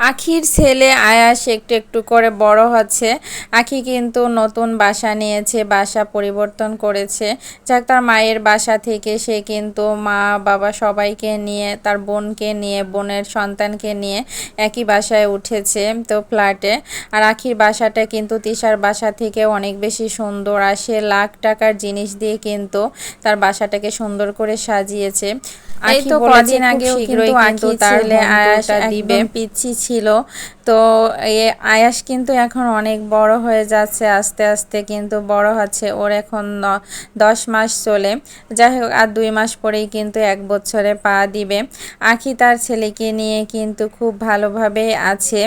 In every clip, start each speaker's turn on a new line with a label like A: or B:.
A: আখির ছেলে আয়াস একটু একটু করে বড় হচ্ছে। আখি কিন্তু নতুন বাসা নিয়েছে বাসা পরিবর্তন করেছে। যাক তার মায়ের বাসা থেকে সে কিন্তু মা বাবা সবাইকে নিয়ে তার বোনকে নিয়ে বোনের সন্তানকে নিয়ে একই বাসায় উঠেছে তো ফ্ল্যাটে আর আখির বাসাটা কিন্তু তিশার বাসা থেকে অনেক বেশি সুন্দর। আর সে লাখ টাকার জিনিস দিয়ে কিন্তু তার বাসাটাকে সুন্দর করে সাজিয়েছে। এই তো কদিন আগেও কিন্তু আখি আয়াস দিবে। পিচ্ছি ছিল তো এ আয়াস কিন্তু এখন অনেক বড় হয়ে যাচ্ছে আস্তে আস্তে, কিন্তু বড় হচ্ছে ওর এখন দশ মাস চলে। যাই হোক, আর দুই মাস পরেই কিন্তু এক বছরে পা দিবে। আখি তার ছেলেকে নিয়ে কিন্তু খুব ভালোভাবে আছে।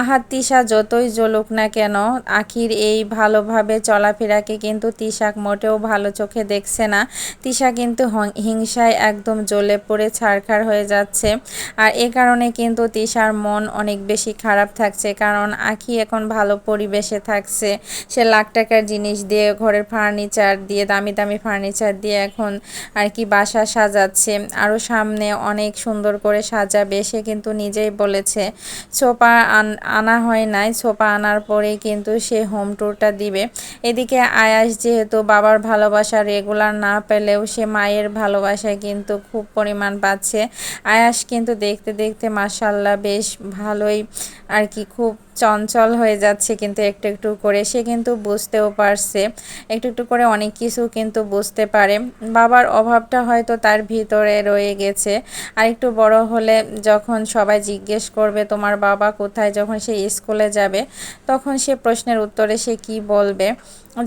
A: আহাত তিশা যতই জ্বলুক না কেন, আখির এই ভালোভাবে চলাফেরাকে কিন্তু তিশাক মোটেও ভালো চোখে দেখছে না। তিশা কিন্তু হিংসায় একদম জ্বলে পড়ে ছাড়খাড় হয়ে যাচ্ছে। আর এ কারণে কিন্তু তিশার মন অনেক বেশি খারাপ থাকছে, কারণ আখি এখন ভালো পরিবেশে থাকছে। সে লাখ টাকার জিনিস দিয়ে ঘরের ফার্নিচার দিয়ে, দামি দামি ফার্নিচার দিয়ে এখন আর কি বাসা সাজাচ্ছে। আরও সামনে অনেক সুন্দর করে সাজাবে, সে কিন্তু নিজেই বলেছে। ছোপা আনা হয় নাই ছোপা আনার পরে কিন্তু সে হোম ট্যুরটা দিবে। এদিকে আয়াস যেহেতু বাবার ভালোবাসা রেগুলার না পেলেও সে মায়ের ভালোবাসায় কিন্তু খুব পরিমাণ পাচ্ছে। আয়াস কিন্তু দেখতে দেখতে মাসাল্লাহ বেশ ভালোই আর কি খুব চঞ্চল হয়ে যাচ্ছে কিন্তু একটু একটু করে। সে কিন্তু বুঝতেও পারছে। একটু একটু করে অনেক কিছু কিন্তু বুঝতে পারে। বাবার অভাবটা হয়তো তার ভিতরে রয়ে গেছে। আর একটু বড় হলে যখন সবাই জিজ্ঞেস করবে, তোমার বাবা কোথায়? যখন সে স্কুলে যাবে, তখন সে প্রশ্নের উত্তরে সে কি বলবে?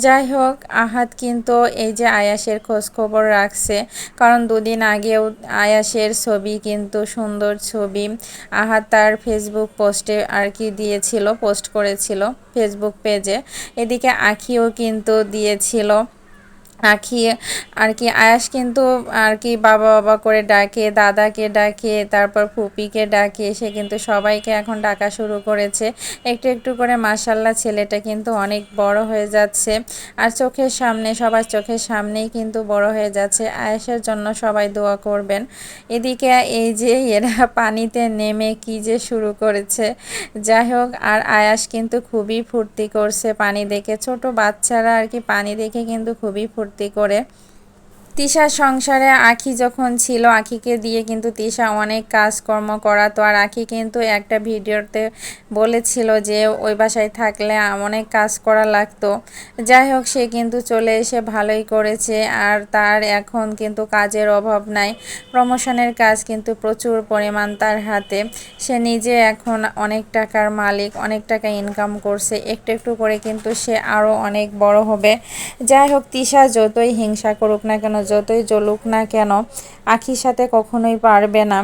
A: যাই হোক, আহাত কিন্তু এই যে আয়াসের খোঁজ খবর রাখছে, কারণ দুদিন আগেও আয়াসের ছবি কিন্তু সুন্দর ছবি। আহাত তার ফেসবুক পোস্টে আর কি দিয়েছিল পোস্ট করেছিল ফেসবুক পেজে এদিকে আঁখিও কিন্তু দিয়েছিল। আখি আর কি আয়াস কিন্তু আর কি বাবা বাবা করে ডাকে, দাদাকে ডাকে, তারপর ফুপিকে ডাকে, সে কিন্তু সবাইকে এখন ডাকা শুরু করেছে। একটু একটু করে মাসাল্লাহ ছেলেটা কিন্তু অনেক বড় হয়ে যাচ্ছে আর চোখের সামনে, সবার চোখের সামনেই কিন্তু বড় হয়ে যাচ্ছে। আয়াসের জন্য সবাই দোয়া করবেন। এদিকে এই যে এরা পানিতে নেমে কি যে শুরু করেছে। যাই হোক, আর আয়াস কিন্তু খুবই ফুর্তি করছে পানি দেখে। ছোট বাচ্চারা আর কি পানি দেখে কিন্তু খুবই ফুর্তি ভর্তি করে তিশার সংসারে আখি যখন ছিল, আখিকে দিয়ে কিন্তু তিশা অনেক কাজকর্ম করাতো। আর আখি কিন্তু একটা ভিডিওতে বলেছিল যে, ওই বাসায় থাকলে অনেক কাজ করা লাগতো। যাই হোক, সে কিন্তু চলে এসে ভালোই করেছে। আর তার এখন কিন্তু কাজের অভাব নাই। প্রমোশনের কাজ কিন্তু প্রচুর পরিমাণ তার হাতে। সে নিজে এখন অনেক টাকার মালিক, অনেক টাকা ইনকাম করছে। একটু একটু করে কিন্তু সে আরও অনেক বড় হবে। যাই হোক, তিশা যতই হিংসা করুক না কেন যতই জ্বলুক না কেন আখির সাথে কখনোই পারবে না।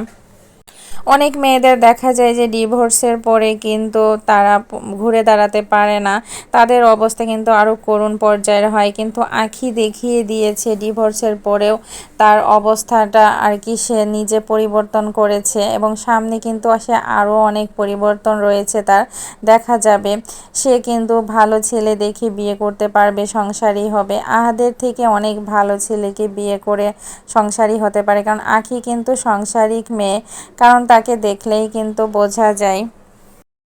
A: অনেক মেয়েদের দেখা যায় যে ডিভোর্সের পরে কিন্তু তারা ঘুরে দাঁড়াতে পারে না। তাদের অবস্থা কিন্তু আরও করুণ পর্যায়ের হয়। কিন্তু আঁখি দেখিয়ে দিয়েছে ডিভোর্সের পরেও তার অবস্থাটা আর কি সে নিজে পরিবর্তন করেছে এবং সামনে কিন্তু সে আরও অনেক পরিবর্তন রয়েছে তার। দেখা যাবে সে কিন্তু ভালো ছেলে দেখে বিয়ে করতে পারবে, সংসারী হবে। আহাদের থেকে অনেক ভালো ছেলেকে বিয়ে করে সংসারী হতে পারে। কারণ আঁখি কিন্তু সংসারিক মেয়ে। কারণ তাকে দেখলেই কিন্তু বোঝা যায়।